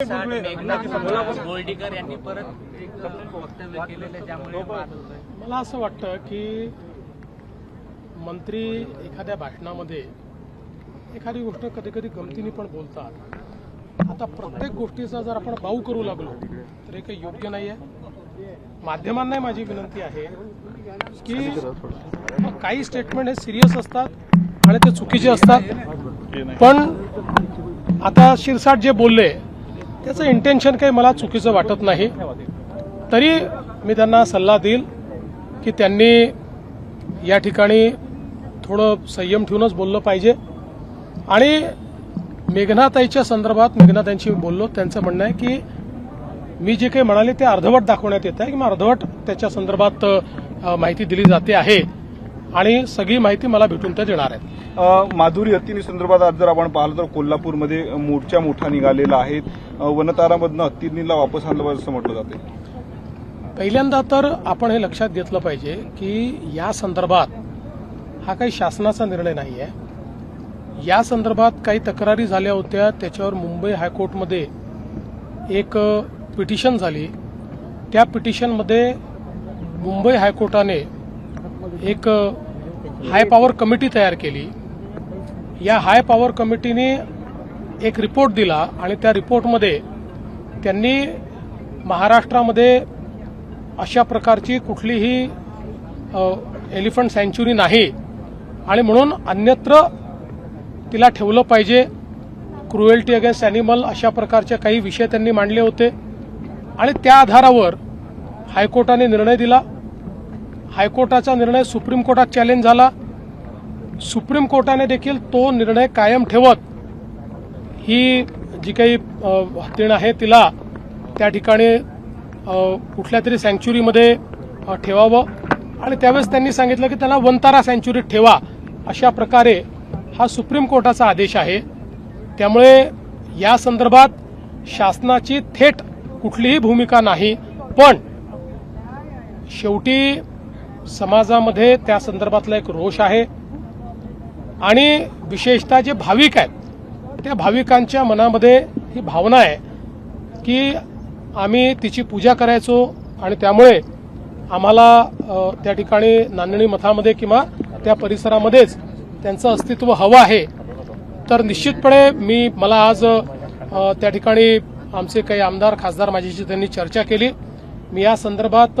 साठ मेघनाथ गोल्डीकर यांनी परत एक वक्तव्य केलेलं ज्यामुळे वाद होतोय मला असं वाटतं की मंत्री एखाद्या भाषणामध्ये एखादी गोष्ट कधी कधी गमतीने पण बोलतात. आता प्रत्येक गोष्टीचा जर आपण बाऊ करू लागलो तर हे काही योग्य नाही आहे माध्यमांनाही माझी विनंती आहे की काही स्टेटमेंट हे सिरियस असतात आणि ते चुकीचे असतात. पण आता शिरसाट जे बोलले त्याचं इंटेन्शन काही मला चुकीचं वाटत नाही. तरी मी त्यांना सल्ला देईल की त्यांनी या ठिकाणी थोडं संयम ठेवूनच बोललं पाहिजे. आणि मेघनाताईच्या संदर्भात मेघनाताईंशी मी बोललो. त्यांचं म्हणणं आहे की मी जे काही म्हणाले ते अर्धवट दाखवण्यात येत आहे. किंवा अर्धवट त्याच्या संदर्भात माहिती दिली जाते आहे. आणि सगळी माहिती मला भेटून ते देणार आहेत माधुरी हत्तीनी संदर्भात आज जर आपण पाहिलं तर कोल्हापूरमध्ये मोर्चा मोठा निघालेला आहे. वनतारामधनं हत्तीनीला वापस आणलं पाहिजे असं म्हटलं जाते पहिल्यांदा तर आपण हे लक्षात घेतलं पाहिजे की या संदर्भात हा काही शासनाचा निर्णय नाही आहे या संदर्भात काही तक्रारी झाल्या होत्या. त्याच्यावर मुंबई हायकोर्टमध्ये एक पिटिशन झाली. त्या पिटिशनमध्ये मुंबई हायकोर्टाने एक हाय पॉवर कमिटी तयार केली. या हाय पॉवर कमिटीने एक रिपोर्ट दिला आणि त्या रिपोर्टमध्ये त्यांनी महाराष्ट्रामध्ये अशा प्रकारची कुठलीही एलिफंट सँच्युरी नाही. आणि म्हणून अन्यत्र तिला ठेवलं पाहिजे. क्रुएल्टी अगेन्स्ट ॲनिमल अशा प्रकारचे काही विषय त्यांनी मांडले होते. आणि त्या आधारावर हायकोर्टाने निर्णय दिला. हायकोर्टाचा निर्णय सुप्रीम कोर्टात चॅलेंज झाला. सुप्रीम कोर्टाने देखील तो निर्णय कायम ठेवत. ही जी काही हत्तीण आहे तिला त्या ठिकाणी कुठल्या तरी सँच्युरीमध्ये ठेवावं. आणि त्यावेळेस त्यांनी सांगितलं की त्याला वंतारा सँच्युरीत ठेवा. अशा प्रकारे हा सुप्रीम कोर्टाचा आदेश आहे. त्यामुळे या संदर्भात शासनाची थेट कुठलीही भूमिका नाही. पण शेवटी समाजामध्ये त्या संदर्भातला एक रोष आहे. आणि विशेषतः जे भाविक आहेत त्या भाविकांच्या मनामध्ये ही भावना आहे की आम्ही तिची पूजा करायचो आणि त्यामुळे आम्हाला त्या ठिकाणी नांदणी मठामध्ये किंवा त्या परिसरामध्येच त्यांचं अस्तित्व हवं आहे. तर निश्चितपणे मी मला आज त्या ठिकाणी आमचे काही आमदार खासदार माझ्याशी त्यांनी चर्चा केली. मी या संदर्भात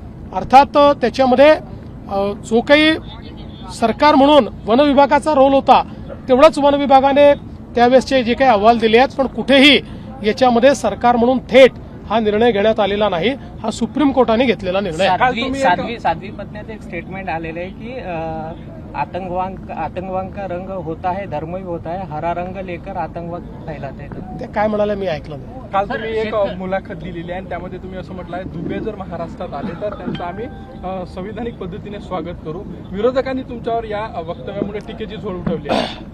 अर्थात त्याच्यामध्ये जो काही सरकार म्हणून वन विभागाचा रोल होता तेवढंच वन विभागाने त्यावेळेसचे जे काही अहवाल दिले आहेत पण कुठेही याच्यामध्ये सरकार म्हणून थेट हा निर्णय घेण्यात आलेला नाही हा सुप्रीम कोर्टाने घेतलेला निर्णय आहे. साध्वी साध्वी पत्न्यात एक स्टेटमेंट आलेलं आहे की आतंकवाद आतंकवाद का रंग होता है धर्म भी होता है हरा रंग लेकर आतंकवाद फैलाते हैं ते काय म्हणाले मी ऐकलं नाही. काल तुम्ही एक मुलाखत दिलेली आहे आणि त्यामध्ये तुम्ही असं म्हटलं आहे दुबे जर महाराष्ट्रात आले तर त्यांचं आम्ही संविधानिक पद्धतीने स्वागत करू. विरोधकांनी तुमच्यावर या वक्तव्यामुळे टीकेची झोड उठवली आहे.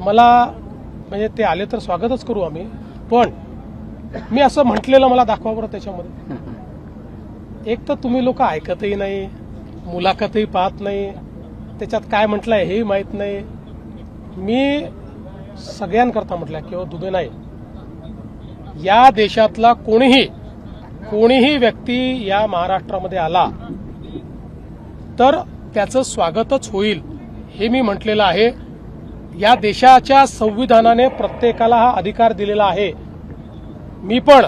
मला म्हणजे ते आले तर स्वागतच करू आम्ही पण मी असं म्हटलेलं मला दाखवा बरं त्याच्यामध्ये. एक तर तुम्ही लोक ऐकतही नाही मुलाखतही पाहत नाही त्याच्यात काय म्हटलंय हेही माहीत नाही. मी सगळ्यांकरता म्हटलंय किंवा दुबे नाही. या देशातला कोणीही कोणीही व्यक्ती या महाराष्ट्रामध्ये आला तर त्याचं स्वागतच होईल हे मी म्हटलेलं आहे. या देशाच्या संविधानाने प्रत्येकाला हा अधिकार दिलेला आहे. मी पण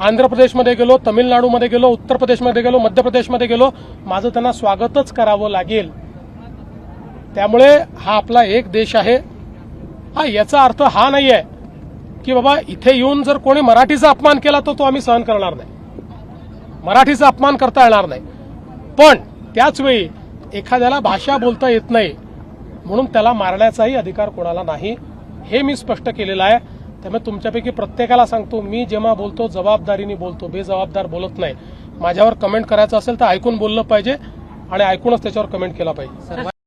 आंध्र प्रदेशमध्ये गेलो तमिळनाडूमध्ये गेलो उत्तर प्रदेशमध्ये गेलो मध्य प्रदेशमध्ये गेलो. माझं त्यांना स्वागतच करावं लागेल. त्यामुळे हा आपला एक देश आहे. हा याचा अर्थ हा नाही आहे की बाबा इथे येऊन जर कोणी मराठीचा अपमान केला तर तो आम्ही सहन करणार नाही. मराठीचा अपमान करता येणार नाही. पण त्याचवेळी एखाद्याला भाषा बोलता येत नाही म्हणून त्याला मारण्याचाही अधिकार कोणाला नाही हे मी स्पष्ट केलेलं आहे. त्यामुळे तुमच्यापैकी प्रत्येकाला सांगतो मी जेव्हा बोलतो जबाबदारीने बोलतो बेजबाबदार बोलत नाही. माझ्यावर कमेंट करायचं असेल तर ऐकून बोललं पाहिजे आणि ऐकूनच त्याच्यावर कमेंट केला पाहिजे.